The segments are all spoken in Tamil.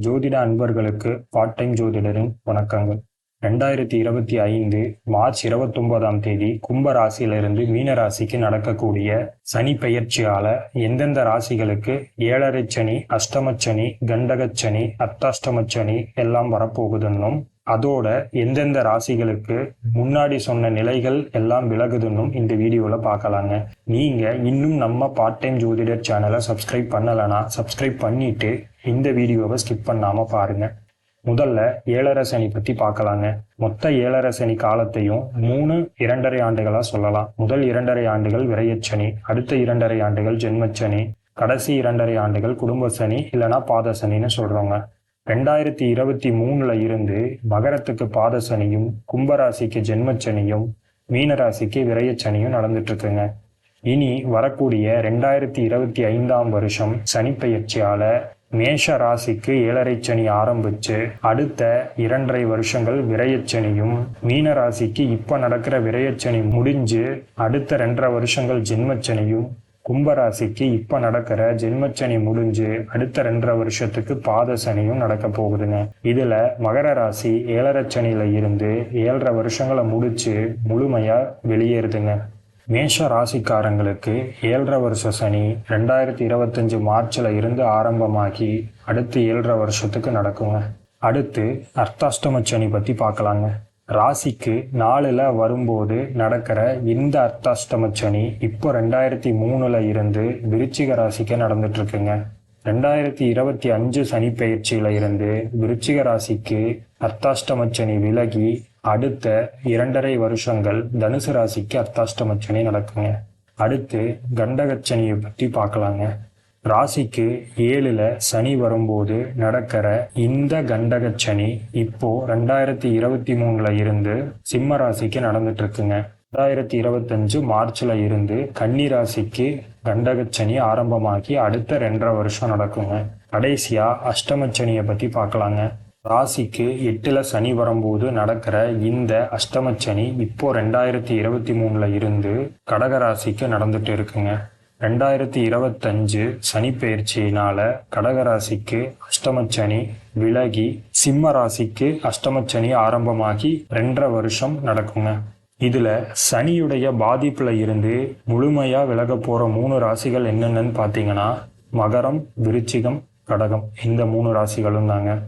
ஜோதிட அன்பர்களுக்கு பார்ட் டைம் ஜோதிடரின் வணக்கங்கள். ரெண்டாயிரத்தி இருபத்தி ஐந்து மார்ச் இருபத்தொன்பதாம் தேதி கும்ப ராசியிலிருந்து மீன ராசிக்கு நடக்கக்கூடிய சனி பெயர்ச்சியால எந்தெந்த ராசிகளுக்கு ஏழரை சனி அஷ்டமச்சனி கண்டகச்சனி அர்த்தாஷ்டமச்சனி எல்லாம் வரப்போகுதுன்னும் அதோட எந்தெந்த ராசிகளுக்கு முன்னாடி சொன்ன நிலைகள் எல்லாம் விலகுதுன்னும் இந்த வீடியோவில் பார்க்கலாங்க. நீங்கள் இன்னும் நம்ம பார்ட் டைம் ஜோதிடர் சேனலை சப்ஸ்கிரைப் பண்ணலைன்னா சப்ஸ்கிரைப் பண்ணிட்டு இந்த வீடியோவை ஸ்கிப் பண்ணாமல் பாருங்க. முதல்ல ஏழரை சனி பத்தி பார்க்கலாங்க. மொத்த ஏழரை சனி காலத்தையும் மூணு இரண்டரை ஆண்டுகளா சொல்லலாம். முதல் இரண்டரை ஆண்டுகள் விரையச்சனி அடுத்த இரண்டரை ஆண்டுகள் ஜென்மச்சனி கடைசி இரண்டரை ஆண்டுகள் குடும்ப சனி இல்லைன்னா பாதசனின்னு சொல்கிறோங்க ரெண்டாயிரத்தி இருபத்தி மூணுல இருந்து மகரத்துக்கு பாதசனியும் கும்பராசிக்கு ஜென்மச்சனியும் மீனராசிக்கு விரையச்சனியும் நடந்துட்டு இருக்குங்க இனி வரக்கூடிய ரெண்டாயிரத்தி இருபத்தி ஐந்தாம் வருஷம் சனிப்பெயர்ச்சியால மேஷ ராசிக்கு ஏழரை சனி ஆரம்பிச்சு அடுத்த இரண்டரை வருஷங்கள் விரையச்சனியும் மீன ராசிக்கு இப்ப நடக்கிற விரையச்சனி முடிஞ்சு அடுத்த ரெண்டரை வருஷங்கள் ஜென்மச்சனியும் கும்பராசிக்கு இப்ப நடக்கிற ஜென்மச்சனி முடிஞ்சு அடுத்த ரெண்டரை வருஷத்துக்கு பாத சனியும் நடக்க போகுதுங்க. இதுல மகர ராசி ஏழரை சனியில இருந்து ஏழரை வருஷங்களை முடிச்சு முழுமையா வெளியேறுதுங்க. மேஷ ராசிக்காரங்களுக்கு ஏழரை வருஷ சனி ரெண்டாயிரத்தி இருபத்தஞ்சு மார்ச்ல இருந்து ஆரம்பமாகி அடுத்து ஏழரை வருஷத்துக்கு நடக்குங்க. அடுத்து அர்த்தாஷ்டம சனி பத்தி பார்க்கலாங்க. ராசிக்கு நாலுல வரும்போது நடக்கிற இந்த அர்த்தாஷ்டம சனி இப்போ ரெண்டாயிரத்தி மூணுல இருந்து விருச்சிக ராசிக்கு நடந்துட்டு இருக்குங்க ரெண்டாயிரத்தி இருபத்தி அஞ்சு சனி பயிற்சியில் இருந்து விருச்சிக ராசிக்கு அர்த்தாஷ்டம சனி விலகி அடுத்த இரண்டரை வருஷங்கள் தனுசு ராசிக்கு அர்த்தாஷ்டம சனி நடக்குங்க. அடுத்து கண்டகச்சனியை பற்றி பார்க்கலாங்க. ராசிக்கு ஏழுல சனி வரும்போது நடக்கிற இந்த கண்டகச்சனி இப்போ ரெண்டாயிரத்தி இருபத்தி மூணுல இருந்து சிம்ம ராசிக்கு நடந்துட்டு இருக்குங்க. ரெண்டாயிரத்தி இருபத்தஞ்சு மார்ச்ல இருந்து கன்னி ராசிக்கு கண்டகச்சனி ஆரம்பமாகி அடுத்த ரெண்டரை வருஷம் நடக்குங்க. கடைசியா அஷ்டமச்சனியை பத்தி பார்க்கலாங்க. ராசிக்கு எட்டுல சனி வரும்போது நடக்கிற இந்த அஷ்டமச்சனி இப்போ ரெண்டாயிரத்தி இருபத்தி மூணுல இருந்து கடக ராசிக்கு நடந்துட்டு இருக்குங்க. ரெண்டாயிரத்தி இருபத்தஞ்சு சனி பயிற்சியினால கடகராசிக்கு அஷ்டமச்சனி விலகி சிம்ம ராசிக்கு அஷ்டமச்சனி ஆரம்பமாகி ரெண்டரை வருஷம் நடக்குங்க. இதுல சனியுடைய பாதிப்புல இருந்து முழுமையா விலக போற மூணு ராசிகள் என்னென்னு பாத்தீங்கன்னா மகரம் விருச்சிகம் கடகம். இந்த மூணு ராசிகளும் தாங்க.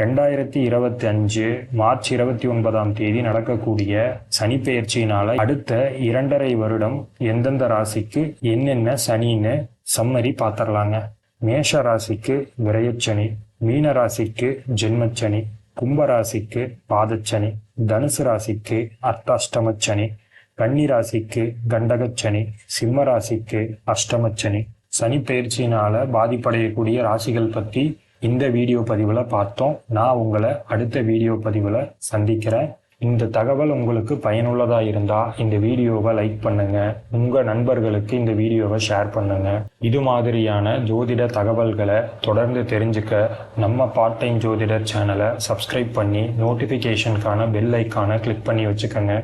ரெண்டாயிரத்தி இருபத்தி அஞ்சு மார்ச் இருபத்தி ஒன்பதாம் தேதி நடக்கக்கூடிய சனி பெயர்ச்சியினால அடுத்த இரண்டரை வருடம் எந்தெந்த ராசிக்கு என்னென்ன சனின்னு சம்மரி பார்த்துடலாங்க மேஷ ராசிக்கு விரயச்சனி மீன ராசிக்கு ஜென்மச்சனி கும்ப ராசிக்கு பாதச்சனி தனுசு ராசிக்கு அர்த்தாஷ்டமச்சனி கன்னி ராசிக்கு கண்டகச்சனி சிம்ம ராசிக்கு அஷ்டமச்சனி. சனி பயிற்சியினால பாதிப்படையக்கூடிய ராசிகள் பற்றி இந்த வீடியோ பதிவில் பார்த்தோம். நான் உங்களை அடுத்த வீடியோ பதிவில் சந்திக்கிறேன். இந்த தகவல் உங்களுக்கு பயனுள்ளதாக இருந்தால் இந்த வீடியோவை லைக் பண்ணுங்க. உங்கள் நண்பர்களுக்கு இந்த வீடியோவை ஷேர் பண்ணுங்க. இது மாதிரியான ஜோதிட தகவல்களை தொடர்ந்து தெரிஞ்சுக்க நம்ம பார்ட் டைம் ஜோதிடர் சேனலை சப்ஸ்கிரைப் பண்ணி நோட்டிஃபிகேஷனுக்கான பெல் ஐக்கானை கிளிக் பண்ணி வச்சுக்கோங்க.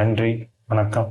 நன்றி வணக்கம்.